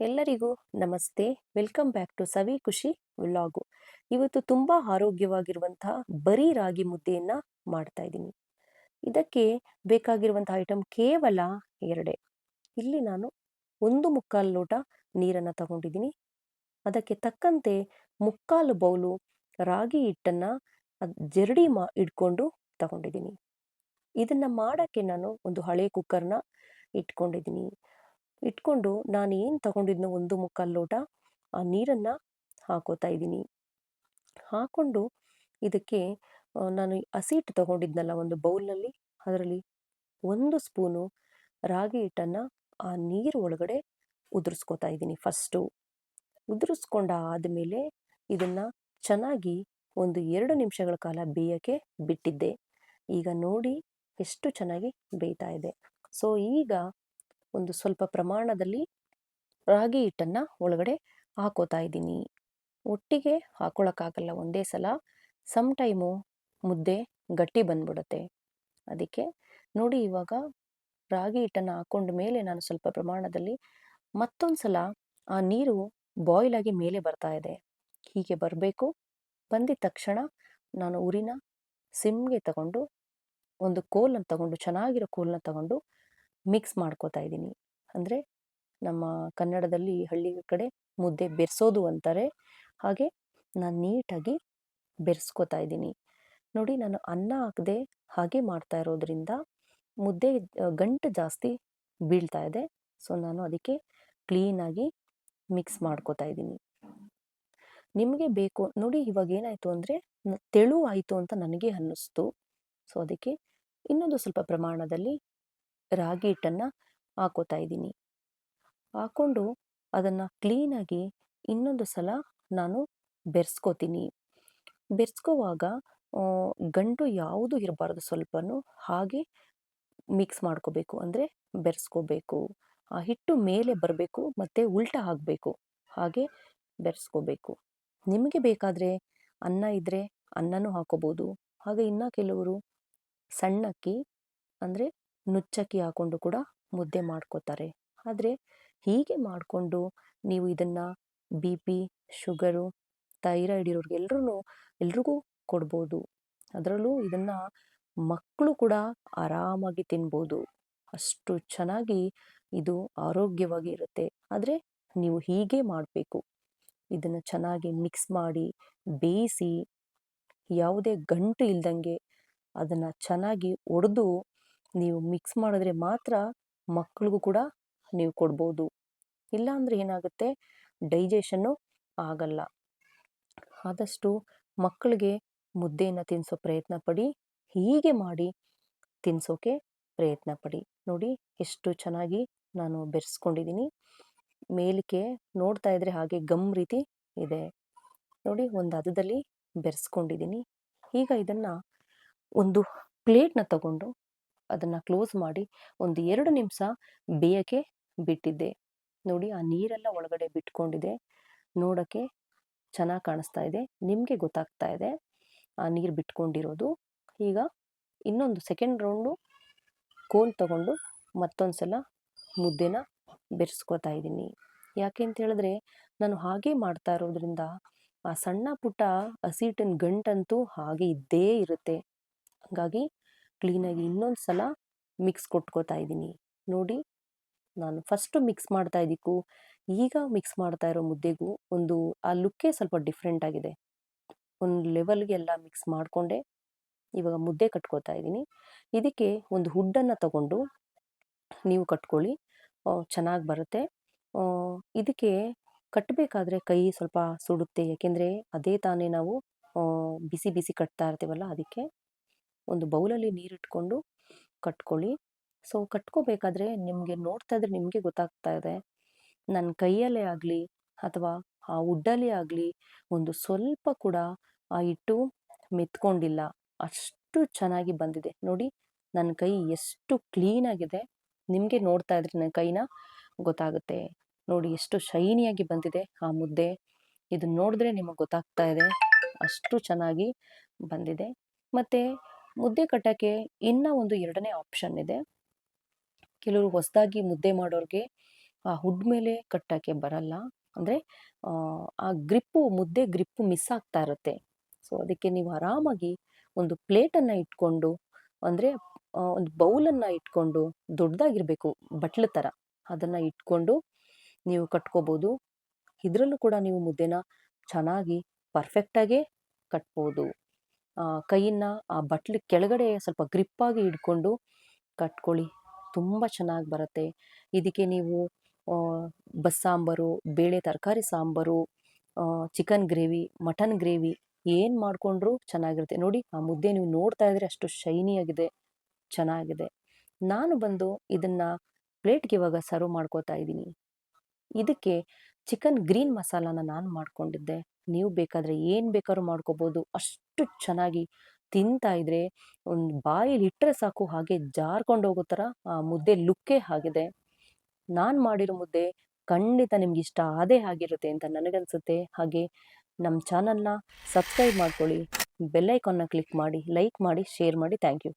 ಎಲ್ಲರಿಗೂ ನಮಸ್ತೆ. Welcome back to ಸವಿ ಖುಷಿ ವ್ಲಾಗು. ಇವತ್ತು ತುಂಬ ಆರೋಗ್ಯವಾಗಿರುವಂತಹ ಬರೀ ರಾಗಿ ಮುದ್ದೆಯನ್ನು ಮಾಡ್ತಾ ಇದ್ದೀನಿ. ಇದಕ್ಕೆ ಬೇಕಾಗಿರುವಂತಹ ಐಟಮ್ ಕೇವಲ ಎರಡೇ. ಇಲ್ಲಿ ನಾನು ಒಂದು ಮುಕ್ಕಾಲು ಲೋಟ ನೀರನ್ನು ತಗೊಂಡಿದ್ದೀನಿ. ಅದಕ್ಕೆ ತಕ್ಕಂತೆ ಮುಕ್ಕಾಲು ಬೌಲು ರಾಗಿ ಹಿಟ್ಟನ್ನು ಜರಡಿ ಮಾ ಇಟ್ಕೊಂಡು ತಗೊಂಡಿದ್ದೀನಿ. ಇದನ್ನು ಮಾಡೋಕ್ಕೆ ನಾನು ಒಂದು ಹಳೆ ಕುಕ್ಕರ್ನ ಇಟ್ಕೊಂಡಿದ್ದೀನಿ. ಇಟ್ಕೊಂಡು ನಾನು ಏನು ತಗೊಂಡಿದ್ನೋ ಒಂದು ಮುಕ್ಕಾಲು ಲೋಟ ಆ ನೀರನ್ನು ಹಾಕೋತಾ ಇದ್ದೀನಿ. ಹಾಕ್ಕೊಂಡು ಇದಕ್ಕೆ ನಾನು ಹಸಿ ಹಿಟ್ಟು ತಗೊಂಡಿದ್ನಲ್ಲ ಒಂದು ಬೌಲ್ನಲ್ಲಿ, ಅದರಲ್ಲಿ ಒಂದು ಸ್ಪೂನು ರಾಗಿ ಹಿಟ್ಟನ್ನು ಆ ನೀರು ಒಳಗಡೆ ಉದುರಿಸ್ಕೋತಾ ಇದ್ದೀನಿ ಫಸ್ಟು. ಉದುರಿಸ್ಕೊಂಡ ಆದಮೇಲೆ ಇದನ್ನು ಚೆನ್ನಾಗಿ ಒಂದು ಎರಡು ನಿಮಿಷಗಳ ಕಾಲ ಬೇಯೋಕ್ಕೆ ಬಿಟ್ಟಿದ್ದೆ. ಈಗ ನೋಡಿ ಎಷ್ಟು ಚೆನ್ನಾಗಿ ಬೇಯ್ತಾ ಇದೆ. ಸೊ, ಈಗ ಒಂದು ಸ್ವಲ್ಪ ಪ್ರಮಾಣದಲ್ಲಿ ರಾಗಿ ಹಿಟ್ಟನ್ನು ಒಳಗಡೆ ಹಾಕೋತಾ ಇದ್ದೀನಿ. ಒಟ್ಟಿಗೆ ಹಾಕೊಳ್ಳೋಕ್ಕಾಗಲ್ಲ ಒಂದೇ ಸಲ. ಸಮ್ ಟೈಮು ಮುದ್ದೆ ಗಟ್ಟಿ ಬಂದ್ಬಿಡುತ್ತೆ. ಅದಕ್ಕೆ ನೋಡಿ ಇವಾಗ ರಾಗಿ ಹಿಟ್ಟನ್ನು ಹಾಕೊಂಡ ಮೇಲೆ ನಾನು ಸ್ವಲ್ಪ ಪ್ರಮಾಣದಲ್ಲಿ ಮತ್ತೊಂದು ಸಲ ಆ ನೀರು ಬಾಯ್ಲ್ ಆಗಿ ಮೇಲೆ ಬರ್ತಾ ಇದೆ. ಹೀಗೆ ಬರಬೇಕು. ಬಂದಿದ ತಕ್ಷಣ ನಾನು ಉರಿನ ಸಿಮ್ಗೆ ತಗೊಂಡು ಒಂದು ಕೋಲನ್ನು ತಗೊಂಡು, ಚೆನ್ನಾಗಿರೋ ಕೋಲನ್ನ ತಗೊಂಡು ಮಿಕ್ಸ್ ಮಾಡ್ಕೋತಾ ಇದ್ದೀನಿ. ಅಂದರೆ ನಮ್ಮ ಕನ್ನಡದಲ್ಲಿ ಹಳ್ಳಿ ಕಡೆ ಮುದ್ದೆ ಬೆರೆಸೋದು ಅಂತಾರೆ. ಹಾಗೆ ನಾನು ನೀಟಾಗಿ ಬೆರೆಸ್ಕೋತಾ ಇದ್ದೀನಿ. ನೋಡಿ ನಾನು ಅನ್ನ ಹಾಕದೆ ಹಾಗೆ ಮಾಡ್ತಾ ಇರೋದ್ರಿಂದ ಮುದ್ದೆ ಗಂಟು ಜಾಸ್ತಿ ಬೀಳ್ತಾ ಇದೆ. ಸೊ ನಾನು ಅದಕ್ಕೆ ಕ್ಲೀನಾಗಿ ಮಿಕ್ಸ್ ಮಾಡ್ಕೋತಾ ಇದ್ದೀನಿ. ನಿಮಗೆ ಬೇಕು, ನೋಡಿ ಇವಾಗ ಏನಾಯಿತು ಅಂದರೆ ತೆಳು ಆಯಿತು ಅಂತ ನನಗೆ ಅನ್ನಿಸ್ತು. ಸೊ ಅದಕ್ಕೆ ಇನ್ನೊಂದು ಸ್ವಲ್ಪ ಪ್ರಮಾಣದಲ್ಲಿ ರಾಗಿ ಹಿಟ್ಟನ್ನು ಹಾಕೋತಾ ಇದ್ದೀನಿ. ಹಾಕ್ಕೊಂಡು ಅದನ್ನು ಕ್ಲೀನಾಗಿ ಇನ್ನೊಂದು ಸಲ ನಾನು ಬೆರೆಸ್ಕೋತೀನಿ. ಬೆರೆಸ್ಕೋವಾಗ ಗಂಟು ಯಾವುದು ಇರಬಾರ್ದು ಸ್ವಲ್ಪನೂ ಹಾಗೆ ಮಿಕ್ಸ್ ಮಾಡ್ಕೋಬೇಕು. ಅಂದರೆ ಬೆರೆಸ್ಕೋಬೇಕು. ಆ ಹಿಟ್ಟು ಮೇಲೆ ಬರಬೇಕು ಮತ್ತು ಉಲ್ಟಾ ಆಗಬೇಕು ಹಾಗೆ ಬೆರೆಸ್ಕೋಬೇಕು. ನಿಮಗೆ ಬೇಕಾದರೆ ಅನ್ನ ಇದ್ದರೆ ಅನ್ನನೂ ಹಾಕೋಬೋದು. ಹಾಗೆ ಇನ್ನು ಕೆಲವರು ಸಣ್ಣಕ್ಕಿ, ಅಂದರೆ ನುಚ್ಚಕ್ಕಿ ಹಾಕ್ಕೊಂಡು ಕೂಡ ಮುದ್ದೆ ಮಾಡ್ಕೋತಾರೆ. ಆದರೆ ಹೀಗೆ ಮಾಡಿಕೊಂಡು ನೀವು ಇದನ್ನು ಬಿ ಪಿ, ಶುಗರು, ಥೈರಾಯ್ಡ್ ಇರೋರಿಗೆ ಎಲ್ರೂ ಎಲ್ರಿಗೂ ಕೊಡ್ಬೋದು. ಅದರಲ್ಲೂ ಇದನ್ನು ಮಕ್ಕಳು ಕೂಡ ಆರಾಮಾಗಿ ತಿನ್ಬೋದು. ಅಷ್ಟು ಚೆನ್ನಾಗಿ ಇದು ಆರೋಗ್ಯವಾಗಿ ಇರುತ್ತೆ. ಆದರೆ ನೀವು ಹೀಗೆ ಮಾಡಬೇಕು. ಇದನ್ನು ಚೆನ್ನಾಗಿ ಮಿಕ್ಸ್ ಮಾಡಿ, ಬೇಯಿಸಿ, ಯಾವುದೇ ಗಂಟು ಇಲ್ದಂಗೆ ಅದನ್ನು ಚೆನ್ನಾಗಿ ಒಡೆದು ನೀವು ಮಿಕ್ಸ್ ಮಾಡಿದ್ರೆ ಮಾತ್ರ ಮಕ್ಕಳಿಗೂ ಕೂಡ ನೀವು ಕೊಡ್ಬೋದು. ಇಲ್ಲಾಂದರೆ ಏನಾಗುತ್ತೆ? ಡೈಜೆಷನ್ನು ಆಗಲ್ಲ. ಆದಷ್ಟು ಮಕ್ಕಳಿಗೆ ಮುದ್ದೆಯನ್ನು ತಿನ್ನಿಸೋ ಪ್ರಯತ್ನ ಪಡಿ, ಹೀಗೆ ಮಾಡಿ ತಿನ್ನಿಸೋಕೆ ಪ್ರಯತ್ನ ಪಡಿ. ನೋಡಿ, ಎಷ್ಟು ಚೆನ್ನಾಗಿ ನಾನು ಬೆರೆಸ್ಕೊಂಡಿದ್ದೀನಿ ಮೇಲಕ್ಕೆ ನೋಡ್ತಾ ಇದ್ರೆ ಹಾಗೆ ಗಮ್ ರೀತಿ ಇದೆ. ನೋಡಿ, ಒಂದು ಹದದಲ್ಲಿ ಬೆರೆಸ್ಕೊಂಡಿದ್ದೀನಿ ಈಗ ಇದನ್ನು ಒಂದು ಪ್ಲೇಟ್ನ ತಗೊಂಡು ಅದನ್ನು ಕ್ಲೋಸ್ ಮಾಡಿ ಒಂದು ಎರಡು ನಿಮಿಷ ಬೇಯಕ್ಕೆ ಬಿಟ್ಟಿದ್ದೆ. ನೋಡಿ, ಆ ನೀರೆಲ್ಲ ಒಳಗಡೆ ಬಿಟ್ಕೊಂಡಿದೆ. ನೋಡೋಕ್ಕೆ ಚೆನ್ನಾಗಿ ಕಾಣಿಸ್ತಾ ಇದೆ. ನಿಮಗೆ ಗೊತ್ತಾಗ್ತಾ ಇದೆ. ಆ ನೀರು ಬಿಟ್ಕೊಂಡಿರೋದು. ಈಗ ಇನ್ನೊಂದು ಸೆಕೆಂಡ್ ರೌಂಡು ಕೋಲ್ ತಗೊಂಡು ಮತ್ತೊಂದು ಸಲ ಮುದ್ದೆನ ಬೆರೆಸ್ಕೋತಾ ಇದ್ದೀನಿ ಯಾಕೆ ಅಂತ ಹೇಳಿದ್ರೆ, ನಾನು ಹಾಗೆ ಮಾಡ್ತಾ ಇರೋದ್ರಿಂದ ಆ ಸಣ್ಣ ಪುಟ್ಟ ಹಸಿಟ್ಟಿನ ಗಂಟಂತೂ ಹಾಗೆ ಇದ್ದೇ ಇರುತ್ತೆ. ಹಾಗಾಗಿ ಕ್ಲೀನಾಗಿ ಇನ್ನೊಂದು ಸಲ ಮಿಕ್ಸ್ ಕೊಟ್ಕೋತಾ ಇದ್ದೀನಿ. ನೋಡಿ, ನಾನು ಫಸ್ಟು ಮಿಕ್ಸ್ ಮಾಡ್ತಾ ಇದ್ದಕ್ಕೂ ಈಗ ಮಿಕ್ಸ್ ಮಾಡ್ತಾ ಇರೋ ಮುದ್ದೆಗೂ ಒಂದು, ಆ ಲುಕ್ಕೇ ಸ್ವಲ್ಪ ಡಿಫ್ರೆಂಟ್ ಆಗಿದೆ. ಒಂದು ಲೆವೆಲ್ಗೆ ಎಲ್ಲ ಮಿಕ್ಸ್ ಮಾಡಿಕೊಂಡೆ ಇವಾಗ ಮುದ್ದೆ ಕಟ್ಕೋತಾ ಇದ್ದೀನಿ. ಇದಕ್ಕೆ ಒಂದು ಹುಡ್ಡನ್ನು ತಗೊಂಡು ನೀವು ಕಟ್ಕೊಳ್ಳಿ. ಚೆನ್ನಾಗಿ ಬರುತ್ತೆ. ಇದಕ್ಕೆ ಕಟ್ಟಬೇಕಾದ್ರೆ ಕೈ ಸ್ವಲ್ಪ ಸುಡುತ್ತೆ. ಯಾಕೆಂದರೆ ಅದೇ ತಾನೇ ನಾವು ಬಿಸಿ ಬಿಸಿ ಕಟ್ತಾ ಇರ್ತೀವಲ್ಲ, ಅದಕ್ಕೆ ಒಂದು ಬೌಲಲ್ಲಿ ನೀರಿಟ್ಕೊಂಡು ಕಟ್ಕೊಳ್ಳಿ. ಸೊ, ಕಟ್ಕೋಬೇಕಾದ್ರೆ ನಿಮಗೆ ನೋಡ್ತಾ ಇದ್ರೆ ನಿಮಗೆ ಗೊತ್ತಾಗ್ತಾ ಇದೆ. ನನ್ನ ಕೈಯಲ್ಲೇ ಆಗಲಿ ಅಥವಾ ಆ ಉಡ್ಡಲ್ಲೇ ಆಗಲಿ ಒಂದು ಸ್ವಲ್ಪ ಕೂಡ ಆ ಹಿಟ್ಟು ಮೆತ್ಕೊಂಡಿಲ್ಲ. ಅಷ್ಟು ಚೆನ್ನಾಗಿ ಬಂದಿದೆ. ನೋಡಿ ನನ್ನ ಕೈ ಎಷ್ಟು ಕ್ಲೀನಾಗಿದೆ ನಿಮಗೆ ನೋಡ್ತಾ ಇದ್ರೆ ನನ್ನ ಕೈನ ಗೊತ್ತಾಗುತ್ತೆ. ನೋಡಿ, ಎಷ್ಟು ಶೈನಿಯಾಗಿ ಬಂದಿದೆ ಆ ಮುದ್ದೆ. ಇದನ್ನ ನೋಡಿದ್ರೆ ನಿಮಗೆ ಗೊತ್ತಾಗ್ತಾ ಇದೆ. ಅಷ್ಟು ಚೆನ್ನಾಗಿ ಬಂದಿದೆ. ಮತ್ತು ಮುದ್ದೆ ಕಟ್ಟೋಕ್ಕೆ ಇನ್ನೂ ಒಂದು ಎರಡನೇ ಆಪ್ಷನ್ ಇದೆ. ಕೆಲವರು ಹೊಸದಾಗಿ ಮುದ್ದೆ ಮಾಡೋರಿಗೆ ಆ ಹುಡ್ ಮೇಲೆ ಕಟ್ಟೋಕ್ಕೆ ಬರಲ್ಲ. ಅಂದರೆ, ಆ ಗ್ರಿಪ್ಪು, ಮುದ್ದೆ ಗ್ರಿಪ್ಪು ಮಿಸ್ ಆಗ್ತಾ ಇರುತ್ತೆ. ಸೊ ಅದಕ್ಕೆ ನೀವು ಆರಾಮಾಗಿ ಒಂದು ಪ್ಲೇಟನ್ನು ಇಟ್ಕೊಂಡು, ಅಂದರೆ ಒಂದು ಬೌಲನ್ನು ಇಟ್ಕೊಂಡು ದೊಡ್ಡದಾಗಿರಬೇಕು, ಬಟ್ಲ ಥರ ಅದನ್ನು ಇಟ್ಕೊಂಡು ನೀವು ಕಟ್ಕೋಬೋದು. ಇದರಲ್ಲೂ ಕೂಡ ನೀವು ಮುದ್ದೆನ ಚೆನ್ನಾಗಿ ಪರ್ಫೆಕ್ಟಾಗೇ ಕಟ್ಬೋದು. ಕೈಯನ್ನು ಆ ಬಟ್ಲ ಕೆಳಗಡೆ ಸ್ವಲ್ಪ ಗ್ರಿಪ್ಪಾಗಿ ಹಿಡ್ಕೊಂಡು ಕಟ್ಕೊಳ್ಳಿ. ತುಂಬ ಚೆನ್ನಾಗಿ ಬರುತ್ತೆ. ಇದಕ್ಕೆ ನೀವು ಬಸ್ಸಾಂಬಾರು, ಬೇಳೆ ತರಕಾರಿ sambar chicken gravy mutton gravy ಏನು ಮಾಡಿಕೊಂಡ್ರೂ ಚೆನ್ನಾಗಿರುತ್ತೆ. ನೋಡಿ, ಆ ಮುದ್ದೆ ನೀವು ನೋಡ್ತಾ ಇದ್ರೆ ಅಷ್ಟು ಶೈನಿಯಾಗಿದೆ ಚೆನ್ನಾಗಿದೆ. ನಾನು ಬಂದು ಇದನ್ನು ಪ್ಲೇಟ್ಗೆ ಇವಾಗ ಸರ್ವ್ ಮಾಡ್ಕೋತಾ ಇದ್ದೀನಿ. ಇದಕ್ಕೆ ಚಿಕನ್ ಗ್ರೀನ್ ಮಸಾಲಾನ ನಾನು ಮಾಡ್ಕೊಂಡಿದ್ದೆ. ನೀವು ಬೇಕಾದರೆ ಏನು ಬೇಕಾದ್ರೂ ಮಾಡ್ಕೋಬೋದು. ಅಷ್ಟು ಚೆನ್ನಾಗಿ ತಿಂತಾ ಇದ್ರೆ, ಒಂದು ಬಾಯಿಲಿ ಇಟ್ಟರೆ ಸಾಕು, ಹಾಗೆ ಜಾರ್ಕೊಂಡು ಹೋಗೋ ಥರ ಆ ಮುದ್ದೆ ಲುಕ್ಕೇ ಆಗಿದೆ. ನಾನು ಮಾಡಿರೋ ಮುದ್ದೆ ಖಂಡಿತ ನಿಮ್ಗೆ ಇಷ್ಟ ಆದೇ ಆಗಿರುತ್ತೆ ಅಂತ ನನಗನ್ಸುತ್ತೆ. ಹಾಗೆ ನಮ್ಮ ಚಾನಲ್ನ ಸಬ್ಸ್ಕ್ರೈಬ್ ಮಾಡ್ಕೊಳ್ಳಿ ಬೆಲ್ಲೈಕಾನ್ನ ಕ್ಲಿಕ್ ಮಾಡಿ, ಲೈಕ್ ಮಾಡಿ, ಶೇರ್ ಮಾಡಿ. Thank you.